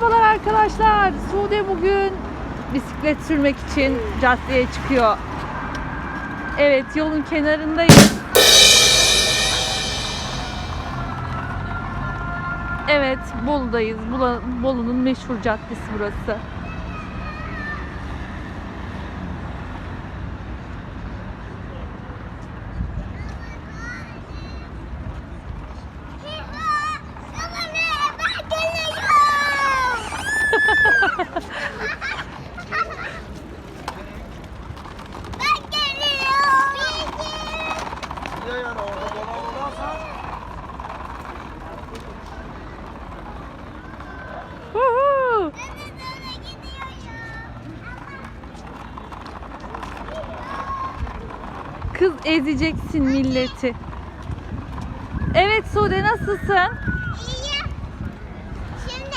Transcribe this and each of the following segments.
Merhabalar arkadaşlar. Sude bugün bisiklet sürmek için caddeye çıkıyor. Evet yolun kenarındayız. Evet Bolu'dayız. Bolu'nun meşhur caddesi burası. Ben geliyorum. Yani orada dolan! Kız ezeceksin milleti. Evet Sude nasılsın? İyi. Şimdi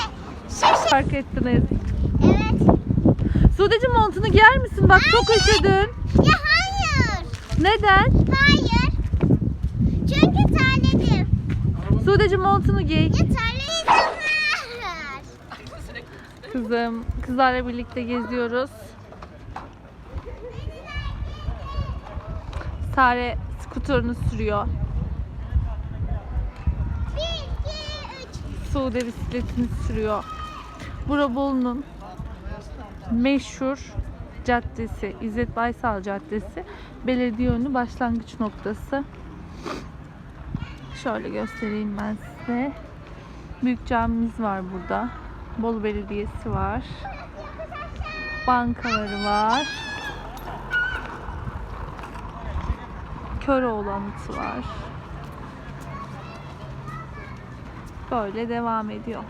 şaşı. Fark ettiniz. Evet. Sudeciğim montunu giyer misin? Bak çok üşüdün. Ya hayır. Neden? Sudeciğim montunu giy. Hayır. Kızım, kızlarla birlikte geziyoruz. Sare skuterını sürüyor. Sude bisikletini sürüyor. Bura Bolu'nun meşhur caddesi, İzzet Baysal Caddesi. Belediye önü başlangıç noktası. Şöyle göstereyim ben size. Büyük camimiz var burada. Bolu Belediyesi var. Bankaları var. Köroğlu anıtı var. Böyle devam ediyor.